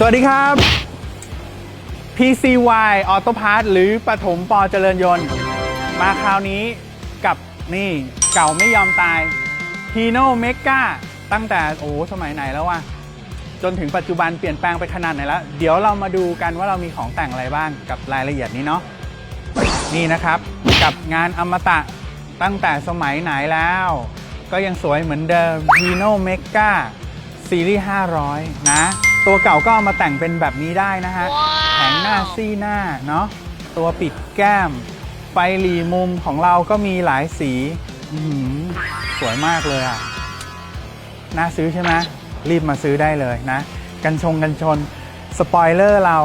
สวัสดีครับ PCY Auto Parts หรือปฐมปอเจริญยนต์ มาคราวนี้กับนี่เก่าไม่ยอมตาย Hino Mega ตั้งแต่โอ้สมัยไหนแล้ววะจนถึงปัจจุบันเปลี่ยนแปลงไปขนาดไหนแล้ว เดี๋ยวเรามาดูกันว่าเรามีของแต่งอะไรบ้างกับรายละเอียดนี้เนาะนี่นะครับกับงานอมตะตั้งแต่สมัยไหนแล้ว ก็ยังสวยเหมือนเดิม Hino Mega ซีรีส์500 นะ ตัวเก่าก็เอามาแต่งเป็นแบบนี้ได้นะฮะ แผงหน้าซี่หน้าเนาะ ตัวปิดแก้ม ไฟหลีมุมของเราก็มีหลายสีอื้อหือสวยมากเลยอะ น่าซื้อใช่ไหมรีบมาซื้อได้เลยนะ กันชงกันชน สปอยเลอร์เรา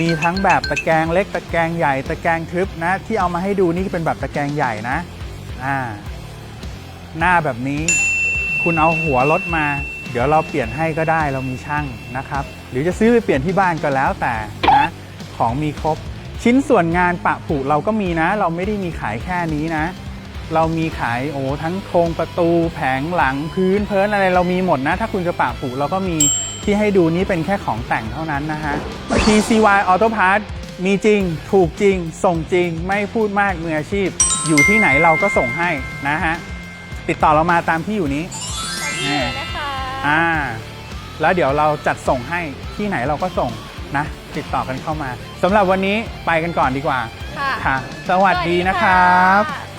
มีทั้งแบบตะแกรงเล็กตะแกรงใหญ่ตะแกรงทึบนะ ที่เอามาให้ดูนี่เป็นแบบตะแกรงใหญ่นะอ่าหน้าแบบนี้ คุณเอาหัวรถมา เดี๋ยวเราเปลี่ยนให้ก็ได้เรามีช่างนะครับ หรือจะซื้อไปเปลี่ยนที่บ้านก็แล้วแต่นะของมีครบ ชิ้นส่วนงานปะผุเราก็มีนะ เราไม่ได้มีขายแค่นี้นะ เรามีขายโอ้ทั้งโครงประตูแผงหลังพื้นเพิ้นอะไรเรามีหมดนะ ถ้าคุณจะปะผุเราก็มีที่ให้ดูนี้เป็นแค่ของแต่งเท่านั้นนะฮะ PCY Auto Parts มีจริง ถูกจริง ส่งจริง ไม่พูดมากมืออาชีพ อยู่ที่ไหนเราก็ส่งให้นะฮะ ติดต่อเรามาตามที่อยู่นี้นี่เลยนะคะ อ่าแล้วเดี๋ยวเราจัดส่งให้ที่ไหนเราก็ส่งนะ ติดต่อกันเข้ามาสำหรับวันนี้ไปกันก่อนดีกว่าค่ะค่ะสวัสดีนะครับสวัสดีค่ะ